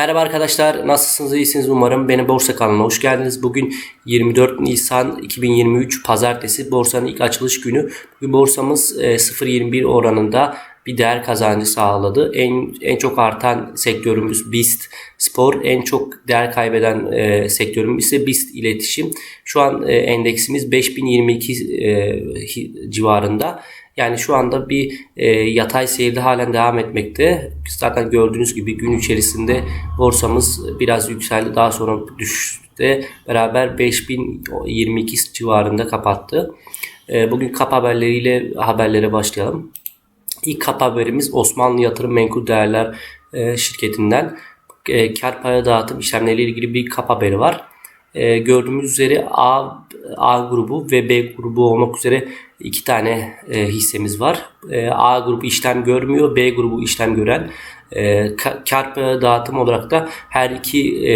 Merhaba arkadaşlar, nasılsınız, iyisiniz umarım. Benim Borsa kanalına hoş geldiniz. Bugün 24 Nisan 2023 Pazartesi borsanın ilk açılış günü. Bugün borsamız e, 0.21 oranında bir değer kazancı sağladı. En en çok artan sektörümüz BIST Spor, en çok değer kaybeden e, sektörümüz ise BIST İletişim. Şu an e, endeksimiz 5022 e, civarında. Yani şu anda bir e, yatay seyirde halen devam etmekte. Zaten gördüğünüz gibi gün içerisinde borsamız biraz yükseldi. Daha sonra düşüşte beraber 5022 civarında kapattı. E, bugün kap haberleriyle haberlere başlayalım. İlk haberimiz Osmanlı Yatırım Menkul Değerler e, şirketinden e, kar paya dağıtım işlemleriyle ilgili bir kap haberi var. E, gördüğümüz üzere A, A grubu ve B grubu olmak üzere iki tane hissemiz var. A grubu işlem görmüyor, B grubu işlem gören. Ka- kar paya dağıtım olarak da her iki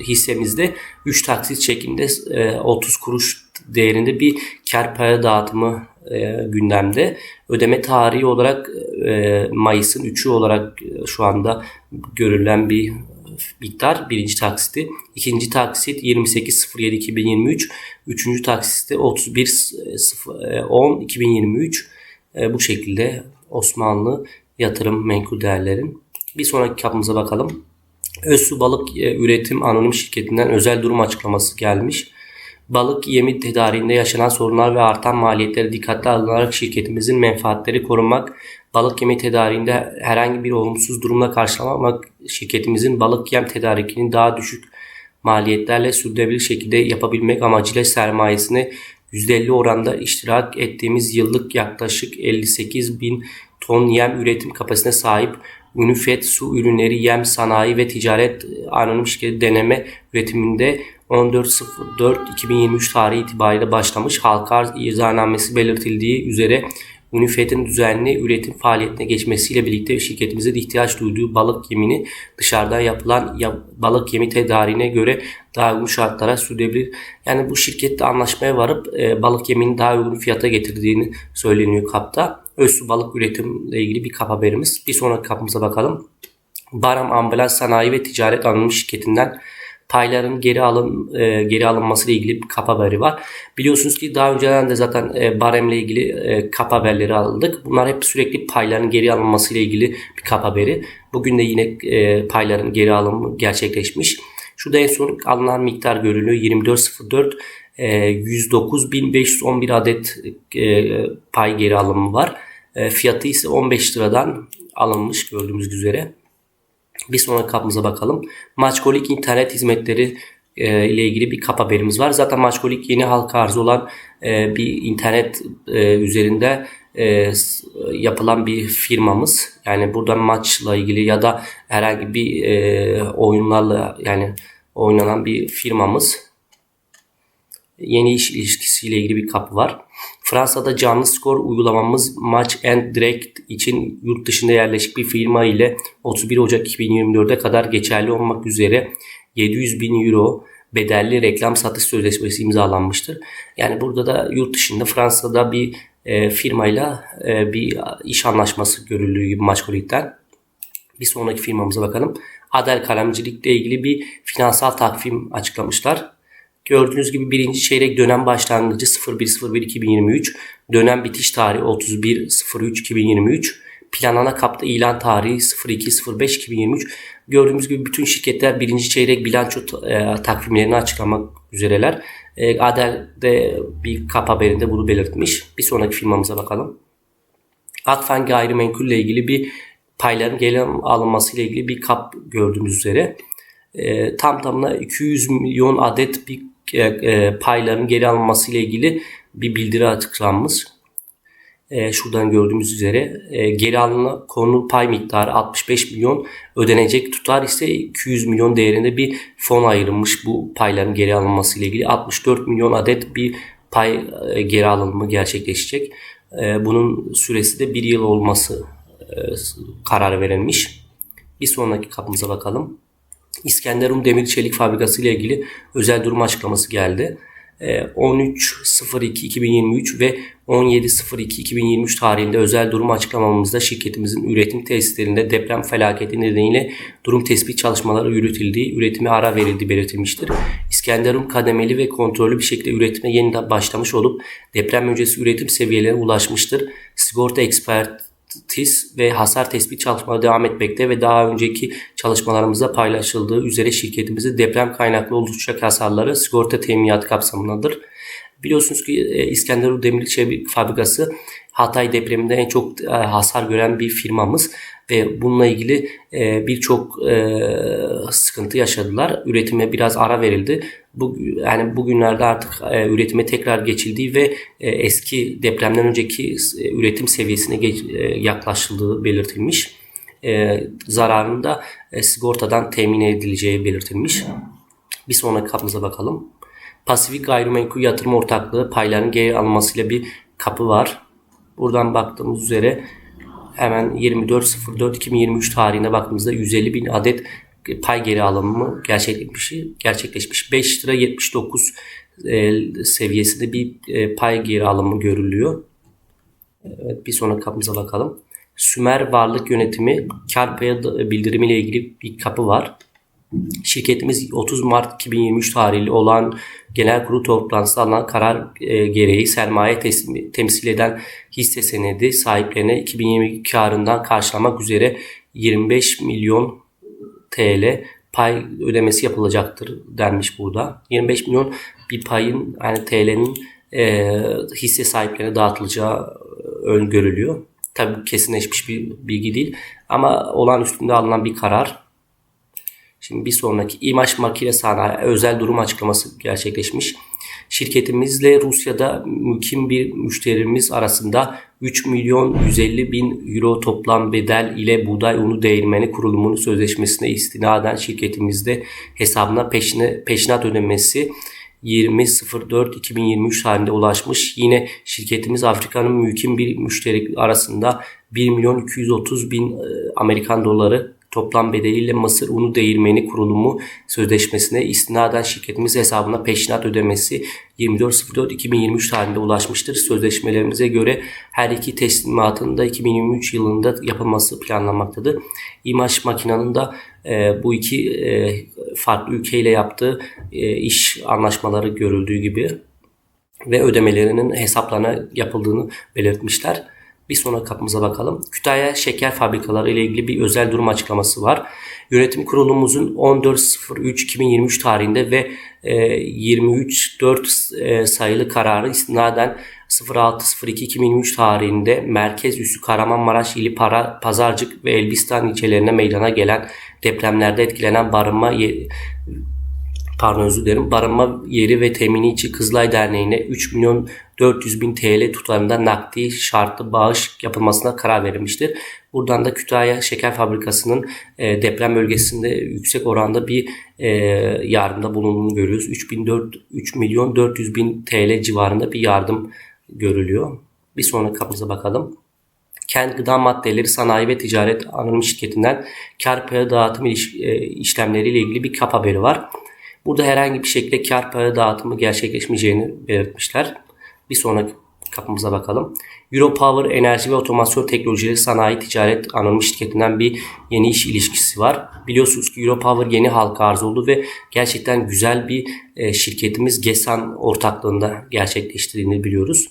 hissemizde 3 taksit şeklinde e, 30 kuruş değerinde bir kar paya dağıtımı e, gündemde. Ödeme tarihi olarak e, Mayıs'ın 3'ü olarak e, şu anda görülen bir miktar birinci taksiti. İkinci taksit 28.07.2023. Üçüncü taksit de 31.10.2023. E, bu şekilde Osmanlı yatırım menkul değerlerin. Bir sonraki kapımıza bakalım. Özsu Balık e, Üretim Anonim Şirketi'nden özel durum açıklaması gelmiş. Balık yemi tedariğinde yaşanan sorunlar ve artan maliyetleri dikkate alınarak şirketimizin menfaatleri korunmak, balık yemi tedariğinde herhangi bir olumsuz durumla karşılamamak, şirketimizin balık yem tedarikini daha düşük maliyetlerle sürdürülebilir şekilde yapabilmek amacıyla sermayesini %50 oranda iştirak ettiğimiz yıllık yaklaşık 58 bin ton yem üretim kapasitesine sahip Unifet Su Ürünleri Yem Sanayi ve Ticaret Anonim Şirketi deneme üretiminde 14.04.2023 tarihi itibariyle başlamış halka arz izahnamesi belirtildiği üzere Unifet'in düzenli üretim faaliyetine geçmesiyle birlikte şirketimizin ihtiyaç duyduğu balık yemini dışarıdan yapılan ya- balık yemi tedariğine göre daha uygun şartlara sürdürülebilir. Yani bu şirkette anlaşmaya varıp e, balık yemini daha uygun fiyata getirdiğini söyleniyor kapta. Özsu balık üretimle ilgili bir kap haberimiz. Bir sonraki kapımıza bakalım. Baram Ambulans Sanayi ve Ticaret Anonim Şirketi'nden payların geri alın e, geri alınması ile ilgili bir kap haberi var. Biliyorsunuz ki daha önceden de zaten e, baremle ilgili e, kap haberleri aldık. Bunlar hep sürekli payların geri alınması ile ilgili bir kap haberi. Bugün de yine e, payların geri alımı gerçekleşmiş. Şurada en son alınan miktar görülüyor. 24.04 e, 109.511 adet e, pay geri alımı var. E, fiyatı ise 15 liradan alınmış gördüğümüz üzere. Bir sonraki kapımıza bakalım. Maçkolik internet hizmetleri e, ile ilgili bir kap haberimiz var. Zaten Maçkolik yeni halka arz olan e, bir internet e, üzerinde e, yapılan bir firmamız. Yani buradan maçla ilgili ya da herhangi bir e, oyunlarla yani oynanan bir firmamız yeni iş ilişkisiyle ilgili bir kapı var. Fransa'da canlı skor uygulamamız Match and Direct için yurt dışında yerleşik bir firma ile 31 Ocak 2024'e kadar geçerli olmak üzere 700 bin euro bedelli reklam satış sözleşmesi imzalanmıştır. Yani burada da yurt dışında Fransa'da bir e, firmayla e, bir iş anlaşması görüldüğü gibi Maçkolik'ten. Bir sonraki firmamıza bakalım. Adel kalemcilikle ilgili bir finansal takvim açıklamışlar. Gördüğünüz gibi birinci çeyrek dönem başlangıcı 01.01.2023, dönem bitiş tarihi 31.03.2023, planlana kapta ilan tarihi 02.05.2023. Gördüğümüz gibi bütün şirketler birinci çeyrek bilanço e, takvimlerini açıklamak üzereler. E, Adel de bir kap haberinde bunu belirtmiş. Bir sonraki firmamıza bakalım. Akfen gayrimenkul ile ilgili bir payların geri alınması ile ilgili bir kap gördüğümüz üzere e, tam tamına 200 milyon adet bir payların geri alınması ile ilgili bir bildiri açıklanmış. E, şuradan gördüğümüz üzere e, geri alınan konu pay miktarı 65 milyon ödenecek tutar ise 200 milyon değerinde bir fon ayrılmış bu payların geri alınması ile ilgili 64 milyon adet bir pay e, geri alınımı gerçekleşecek. E, bunun süresi de bir yıl olması e, kararı verilmiş. Bir sonraki kapımıza bakalım. İskenderun Demir Çelik Fabrikası ile ilgili özel durum açıklaması geldi. e, 13.02.2023 ve 17.02.2023 tarihinde özel durum açıklamamızda şirketimizin üretim tesislerinde deprem felaketi nedeniyle durum tespit çalışmaları yürütüldüğü, üretime ara verildiği belirtilmiştir. İskenderun kademeli ve kontrollü bir şekilde üretime yeniden başlamış olup deprem öncesi üretim seviyelerine ulaşmıştır. Sigorta ekspertiz ve hasar tespit çalışmaları devam etmekte ve daha önceki çalışmalarımızda paylaşıldığı üzere şirketimizin deprem kaynaklı oluşacak hasarları sigorta teminatı kapsamındadır. Biliyorsunuz ki e, İskenderun Demir Fabrikası Hatay depreminde en çok e, hasar gören bir firmamız ve bununla ilgili e, birçok sıkıntı yaşadılar. Üretime biraz ara verildi. Bu yani bugünlerde artık üretime tekrar geçildiği ve eski depremden önceki üretim seviyesine geç, yaklaşıldığı belirtilmiş. Zararının da sigortadan temin edileceği belirtilmiş. Bir sonraki kapımıza bakalım. Pasifik Gayrimenkul Yatırım Ortaklığı payların geri alınmasıyla bir kapı var. Buradan baktığımız üzere hemen 24.04.2023 tarihine baktığımızda 150 bin adet pay geri alımı gerçekleşmiş. gerçekleşmiş. 5 lira 79 e, seviyesinde bir e, pay geri alımı görülüyor. Evet, bir sonraki kapımıza bakalım. Sümer Varlık Yönetimi kar payı bildirimi ile ilgili bir kapı var. Şirketimiz 30 Mart 2023 tarihli olan genel kurulu toplantısında alınan karar e, gereği sermaye temsil eden hisse senedi sahiplerine 2022 karından karşılamak üzere 25 milyon TL pay ödemesi yapılacaktır denmiş burada. 25 milyon bir payın yani TL'nin e, hisse sahiplerine dağıtılacağı öngörülüyor. Tabi kesinleşmiş bir bilgi değil ama olan üstünde alınan bir karar. Şimdi bir sonraki imaj makine sanayi özel durum açıklaması gerçekleşmiş. Şirketimizle Rusya'da mümkün bir müşterimiz arasında 3 milyon 150 bin euro toplam bedel ile buğday unu değirmeni kurulumunun sözleşmesine istinaden şirketimizde hesabına peşine, peşinat ödemesi 20.04.2023 tarihinde ulaşmış. Yine şirketimiz Afrika'nın mümkün bir müşteri arasında 1 milyon 230 bin e, Amerikan doları toplam bedeliyle Mısır Unu Değirmeni Kurulumu Sözleşmesi'ne istinaden şirketimiz hesabına peşinat ödemesi 24.04.2023 tarihinde ulaşmıştır. Sözleşmelerimize göre her iki teslimatın da 2023 yılında yapılması planlanmaktadır. İmaj makinanın da e, bu iki e, farklı ülkeyle yaptığı e, iş anlaşmaları görüldüğü gibi ve ödemelerinin hesaplarına yapıldığını belirtmişler. Bir sonraki kapımıza bakalım. Kütahya Şeker Fabrikaları ile ilgili bir özel durum açıklaması var. Yönetim kurulumuzun 14.03.2023 tarihinde ve 23.4 e, e, sayılı kararı istinaden 06.02.2023 tarihinde Merkez Üssü Kahramanmaraş ili Para, Pazarcık ve Elbistan ilçelerine meydana gelen depremlerde etkilenen barınma pardon özür dilerim barınma yeri ve temini için Kızılay Derneği'ne 3 milyon 400 bin TL tutarında nakdi şartlı bağış yapılmasına karar verilmiştir. Buradan da Kütahya Şeker Fabrikası'nın e, deprem bölgesinde yüksek oranda bir e, yardımda bulunduğunu görüyoruz. 3, 4, 3 milyon 400 bin TL civarında bir yardım görülüyor. Bir sonraki kapımıza bakalım. Kent Gıda Maddeleri Sanayi ve Ticaret Anonim Şirketi'nden kar payı dağıtım e, işlemleriyle ilgili bir kap haberi var. Burada herhangi bir şekilde kar payı dağıtımı gerçekleşmeyeceğini belirtmişler. Bir sonraki kapımıza bakalım. Europower Enerji ve Otomasyon Teknolojileri Sanayi Ticaret Anonim Şirketi'nden bir yeni iş ilişkisi var. Biliyorsunuz ki Europower yeni halka arz oldu ve gerçekten güzel bir e, şirketimiz GESAN ortaklığında gerçekleştirdiğini biliyoruz.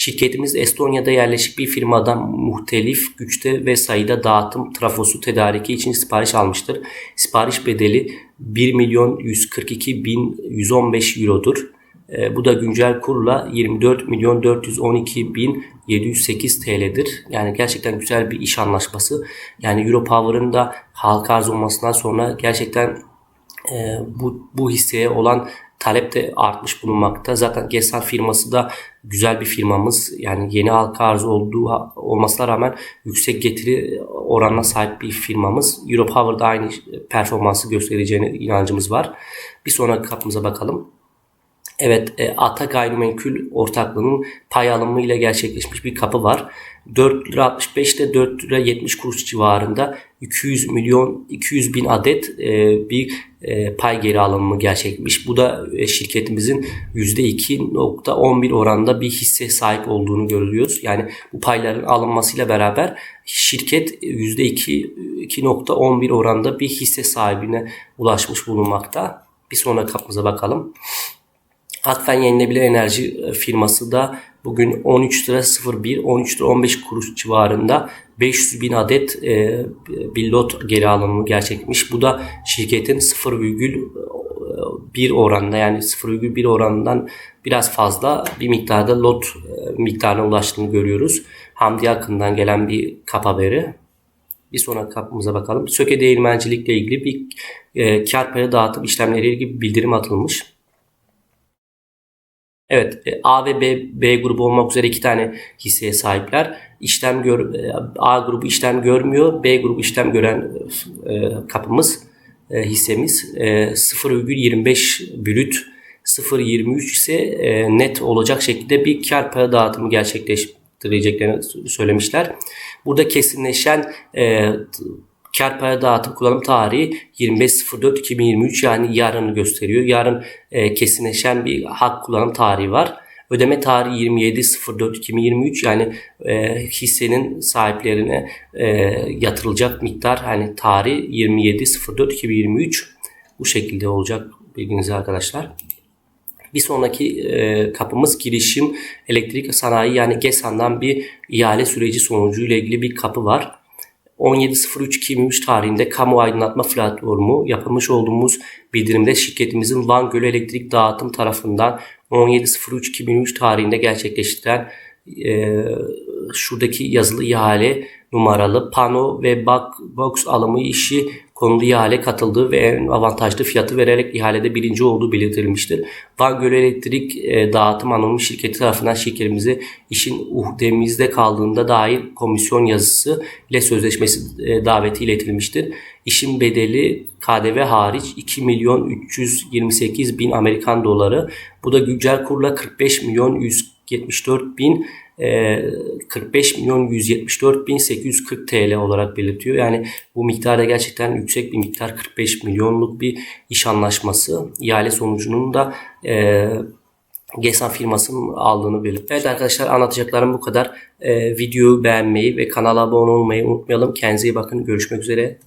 Şirketimiz Estonya'da yerleşik bir firmadan muhtelif güçte ve sayıda dağıtım trafosu tedariki için sipariş almıştır. Sipariş bedeli 1 milyon 142 bin 115 eurodur. E, bu da güncel kurla 24 milyon 412 bin 708 TL'dir. Yani gerçekten güzel bir iş anlaşması. Yani Europower'ın da halka arz olmasından sonra gerçekten e, bu, bu hisseye olan talep de artmış bulunmakta. Zaten Gesan firması da güzel bir firmamız. Yani yeni halka arz olduğu olmasına rağmen yüksek getiri oranına sahip bir firmamız. Europower'da aynı performansı göstereceğine inancımız var. Bir sonraki kapımıza bakalım. Evet, e, Ata Gayrimenkul ortaklığının pay alımı ile gerçekleşmiş bir kapı var. 4 lira 65 ile 4 lira 70 kuruş civarında 200 milyon 200 bin adet e, bir e, pay geri alımı gerçekleşmiş. Bu da e, şirketimizin %2.11 oranda bir hisse sahip olduğunu görüyoruz. Yani bu payların alınmasıyla beraber şirket %2 2.11 oranda bir hisse sahibine ulaşmış bulunmakta. Bir sonraki kapımıza bakalım. Akfen Yenilebilir Enerji e, firması da bugün 13 lira 01, 13 lira 15 kuruş civarında 500 bin adet e, bir lot geri alımı gerçekleşmiş. Bu da şirketin 0,1 oranında yani 0,1 oranından biraz fazla bir miktarda lot e, miktarına ulaştığını görüyoruz. Hamdi Akın'dan gelen bir kap haberi. Bir sonraki kapımıza bakalım. Söke değirmencilikle ilgili bir e, kar payı dağıtım işlemleriyle ilgili bir bildirim atılmış. Evet, e, A ve B, B grubu olmak üzere iki tane hisseye sahipler. İşlem gör, e, A grubu işlem görmüyor, B grubu işlem gören e, kapımız, hissemiz e, 0,25 brüt, 0,23 ise net olacak şekilde bir kar payı dağıtımı gerçekleştireceklerini söylemişler. Burada kesinleşen Kar paya dağıtım kullanım tarihi 25.04.2023 yani yarını gösteriyor. Yarın e, kesinleşen bir hak kullanım tarihi var. Ödeme tarihi 27.04.2023 yani e, hissenin sahiplerine e, yatırılacak miktar hani tarih 27.04.2023 bu şekilde olacak bilginize arkadaşlar. Bir sonraki e, kapımız girişim elektrik sanayi yani GESAN'dan bir ihale süreci sonucu ile ilgili bir kapı var. 17.03.2003 tarihinde kamu aydınlatma platformu yapılmış olduğumuz bildirimde şirketimizin Van Gölü Elektrik Dağıtım tarafından 17.03.2003 tarihinde gerçekleştirilen e, şuradaki yazılı ihale numaralı pano ve box alımı işi konulu ihale katıldığı ve en avantajlı fiyatı vererek ihalede birinci olduğu belirtilmiştir. Van Gölü Elektrik e, Dağıtım Anonim Şirketi tarafından şirketimize işin uhdemizde kaldığında dair komisyon yazısı ile sözleşmesi e, daveti iletilmiştir. İşin bedeli KDV hariç 2 milyon 328 bin Amerikan doları. Bu da güncel kurla 45 milyon 174 bin 45 ee, milyon 174 bin 840 TL olarak belirtiyor. Yani bu miktarda gerçekten yüksek bir miktar 45 milyonluk bir iş anlaşması. İhale sonucunun da e, GESAN firmasının aldığını belirtiyor. Evet arkadaşlar anlatacaklarım bu kadar. E, videoyu beğenmeyi ve kanala abone olmayı unutmayalım. Kendinize iyi bakın. Görüşmek üzere.